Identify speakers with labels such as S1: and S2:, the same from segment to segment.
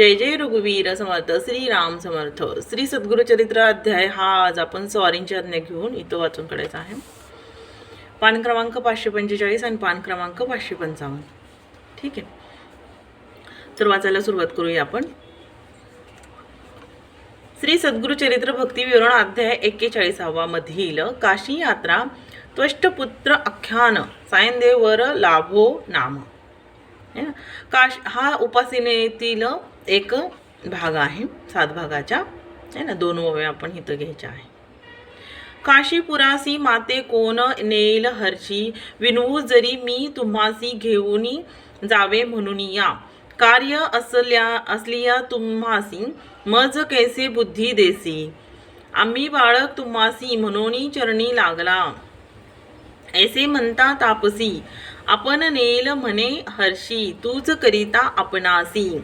S1: जय जय रघुवीर समर्थ श्री राम समर्थ. श्री सद्गुरुचरित्र अध्याय हा आज आपण स्वारींची आज्ञा घेऊन इथं वाचून काढायचा आहे. पान क्रमांक पाचशे पंचेचाळीस आणि पान क्रमांक पाचशे पंचावन्न. ठीक आहे. तर वाचायला सुरुवात करूया आपण. श्री सद्गुरुचरित्र भक्ती विवरण अध्याय एक्केचाळीसावा मधील काशी यात्रा त्वष्टपुत्र आख्यान सायनदेवर लाभो नाम. है ना? काश हा उपासनेतील एक भाग आहे सात भागाच्या आहे ना? दोन ओव्या आपण इथं घ्यायच्या आहे. काशीपुरासी माते कोण नेल हर्षी विनवू जरी मी तुम्हासी घेऊन जावे म्हणून या. कार्य असल्या असलिया तुम्हासी मज कैसे बुद्धी देसी? आम्ही बाळक तुम्हासी म्हणून चरणी लागला. ऐसे म्हणता तापसी आपण नेल म्हणे हर्षी तूच करिता आपणासी.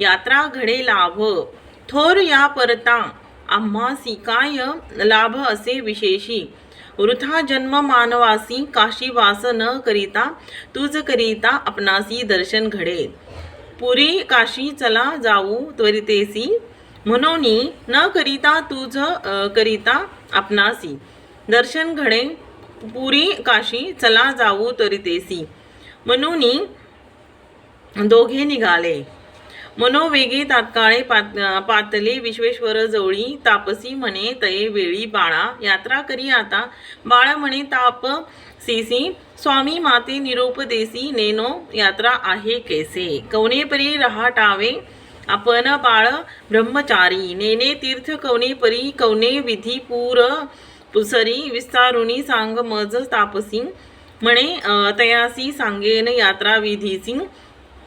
S1: यात्रा घडे लाभ. थोर या परता आम्हासी काय लाभ असे विशेषी. वृथा जन्म मानवासी काशी वास न करिता तुझ करिता आपणासी दर्शन घडे. पुरी काशी चला जाऊ त्वरितेसी म्हणून न करिता तुझ करिता आपणासी. दर्शन घडे पुरी काशी चला जाऊ त्वरितेसी. म्हणून दोघे निघाले. मनोवेगी तात्काळे पात पातले विश्वेश्वर जवळी तापसी म्हणे तये वेळी बाळा. यात्रा करी आता. बाळ म्हणे ताप सीसी. स्वामी माते निरोपदेसी नेनो. यात्रा आहे कैसे? कवनेपरी रहाटावे? आपण बाळ ब्रह्मचारी. नेने तीर्थ कवनेपरी? कवने विधी पूर पुसरी? विस्तारुणी सांग मज तापसी. म्हणे तयासी सांगेन यात्रा विधी सिंग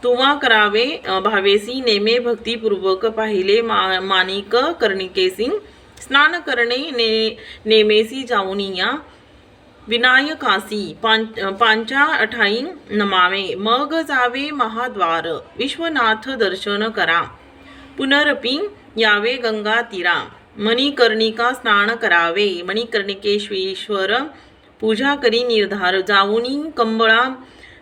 S1: तुवा करावे भावेसी नेमे भक्तिपूर्वक पाहिले मा मानिक कर्णिकेसी स्नान करणे ने नेमेसी जाऊनिया. विनायकासी पांच पांचा अठाई नमावे. मग जावे महाद्वार. विश्वनाथ दर्शन करा. पुनरपी यावे गंगा तीरा. मणिकर्णिका स्नान करावे. मणिकर्णिकेश्वेश्वर पूजा करी निर्धार. जाऊनी कंबळा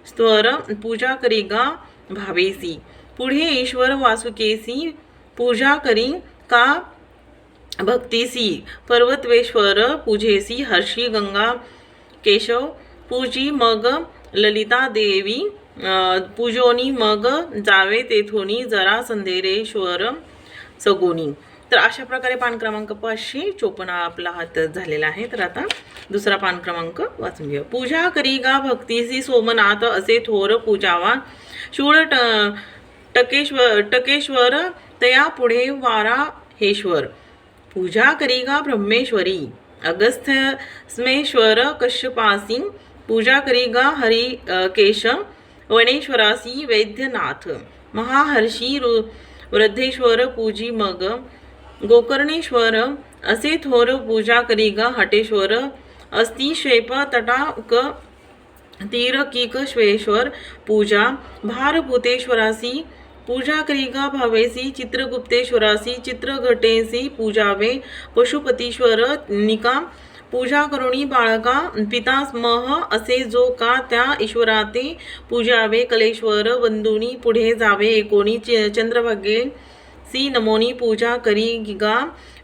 S1: स्वर पूजा करी गा भावेसी। पुढे ईश्वर वासुकेसी पूजा करी का भक्तीसी? पर्वतेश्वर पूजेसी हर्षी गंगा केशव पूजी मग ललिता देवी पूजोनी मग जावे तेथोनी जरा संधेरेश्वर सगोनी. तर अशा प्रकारे पान क्रमांक पाचशे चोपन्न आपला हात झालेला आहे. तर आता दुसरा पान क्रमांक वाचून घेऊ. पूजा करी गा भक्तीसी सोमनाथ असे थोर पूजावा शूळ ट टकेश्वर टकेश्वर तया पुढे वारा हेश्वर. पूजा करीगा ब्रह्मेश्वरी. अगस्त्य स्मेश्वर कश्यपासी. पूजा करीगा हरि हरी केश. वणेश्वरासी वैद्यनाथ. महाहर्षी रु वृद्धेश्वर पूजी मग. गोकर्णेश्वर असे थोर पूजा करीगा हटेश्वर. अस्ति शेप तटाक तीर किकश्वेश्वर पूजा। भारभूतेश्वरासी पूजा क्रीगा भावेसी चित्रगुप्तेश्वरासी चित्रघटेसी पूजावे पशुपतीश्वर निका पूजा करुणी बाळका पिता मह असे जो का त्या ईश्वराते पूजावे कलेश्वर बंधुनी पुढे जावे एकोणी च- चंद्रभागे सी नमोनी पूजा करी गिगा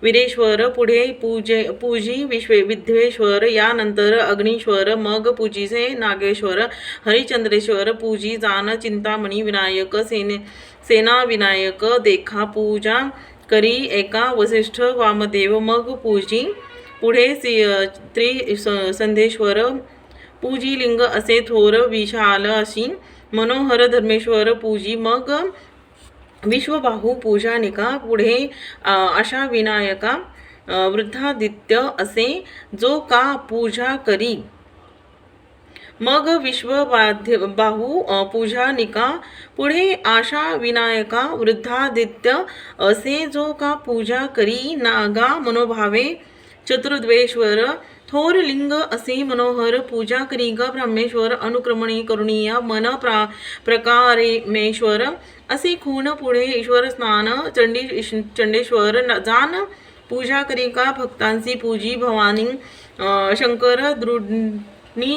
S1: वीरेश्वर पुढे पूजे पूजी विश्वे विद्वेश्वर यानंतर अग्निश्वर मग पूजीचे नागेश्वर हरिचंद्रेश्वर पूजी जान चिंतामणी विनायक सेने सेना विनायक देखा पूजा करी एका वसिष्ठ वामदेव मग पूजी पुढे सी त्रि संधेश्वर पूजी लिंग असे थोर विशाल अशी मनोहर धर्मेश्वर पूजी मग विश्वबाहू पूजानिका पुढे अशा विनायका वृद्धादित्य असे जो का पूजा करी. मग विश्वबाध्य बाहू पूजानिका पुढे आशा विनायका वृद्धादित्य असे जो का पूजा करी. नागा मनोभावे चतुर्द्वेश्वर थोर लिंग असे मनोहर पूजा करी ग ब्रह्मेश्वर अनुक्रमणी करुणीय मन प्रा प्रकारेमेश्वर असे खून पुढे ईश्वर स्नान चंडी चंडेश्वर न- जान पूजा करी का भक्तांची पूजी भवानी शंकर दृढनी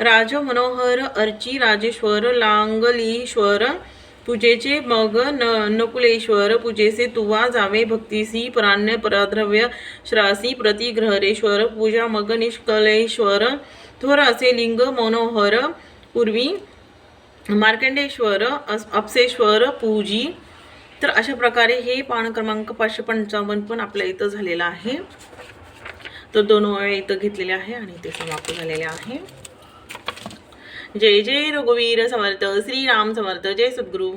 S1: राज मनोहर अर्ची राजेश्वर लांगलीश्वर पूजेचे मग न नकुलेश्वर पूजेचे तुवा जावे भक्तीसी प्राण्य पराद्रव्य श्रासी प्रतिग्रहरेश्वर पूजा मग निष्कलेश्वर थोर असे लिंग मनोहर पूर्वी मार्कंडेश्वर अप्सेश्वर पूजी. तर अशा प्रकारे हे पान क्रमांक पाचशे पंचावन्न पण आपल्या इथं झालेलं आहे. तर दोन वेळा इथं घेतलेले आहे आणि ते समाप्त झालेले आहे. जय जय रघुवीर समर्थ श्रीराम समर्थ जय सद्गुरू.